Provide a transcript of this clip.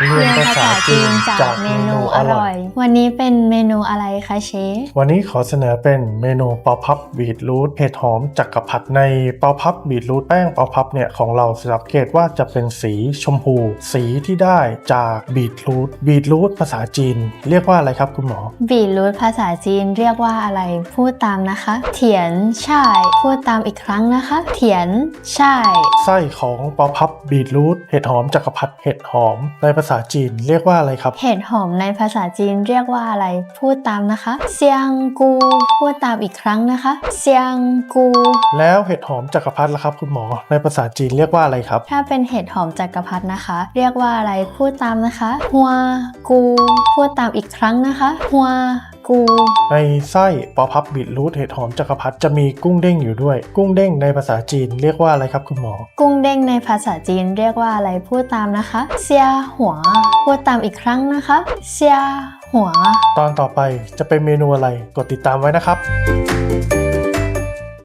เรียนภาษาจีนจากเมนูอร่อย วันนี้เป็นเมนูอะไรคะเชฟ วันนี้ขอเสนอเป็นเมนูเปาพับบีทรูทเห็ดหอมจักรพรรดิในเปาพับบีทรูทแป้งเปาพับเนี่ยของเราสังเกตว่าจะเป็นสีชมพู สีที่ได้จากบีทรูทบีทรูทภาษาจีน เรียกว่าอะไรครับคุณหมอ บีทรูทภาษาจีนเรียกว่าอะไรพูดตามนะคะ เถียนช่ายพูดตามอีกครั้งนะคะ เถียนช่ายไส้ของเปาพับบีทรูทเห็ดหอมจักรพรรดิเห็ดหอมในภาษาจีนเรียกว่าอะไรครับ เห็ดหอมในภาษาจีนเรียกว่าอะไร พูดตามนะคะเซียงกู พูดตามอีกครั้งนะคะเซียงกู แล้วเห็ดหอมจักรพรรดิล่ะครับ คุณหมอ ในภาษาจีนเรียกว่าอะไรครับ ถ้าเป็นเห็ดหอมจักรพรรดินะคะ เรียกว่าอะไร พูดตามนะคะ หัวกู พูดตามอีกครั้งนะคะ หัว กู ในไส้เปาพับบีทรูทเห็ดหอมจักรพรรดิจะมีกุ้งเด้งอยู่ด้วย กุ้งเด้งในภาษาจีนเรียกว่าอะไรครับคุณหมอ กุ้งเด้งในภาษาจีนเรียกว่าอะไรพูดตามนะคะ เซียหัว พูดตามอีกครั้งนะคะ เซียหัว ตอนต่อไปจะเป็นเมนูอะไรกดติดตามไว้นะครับ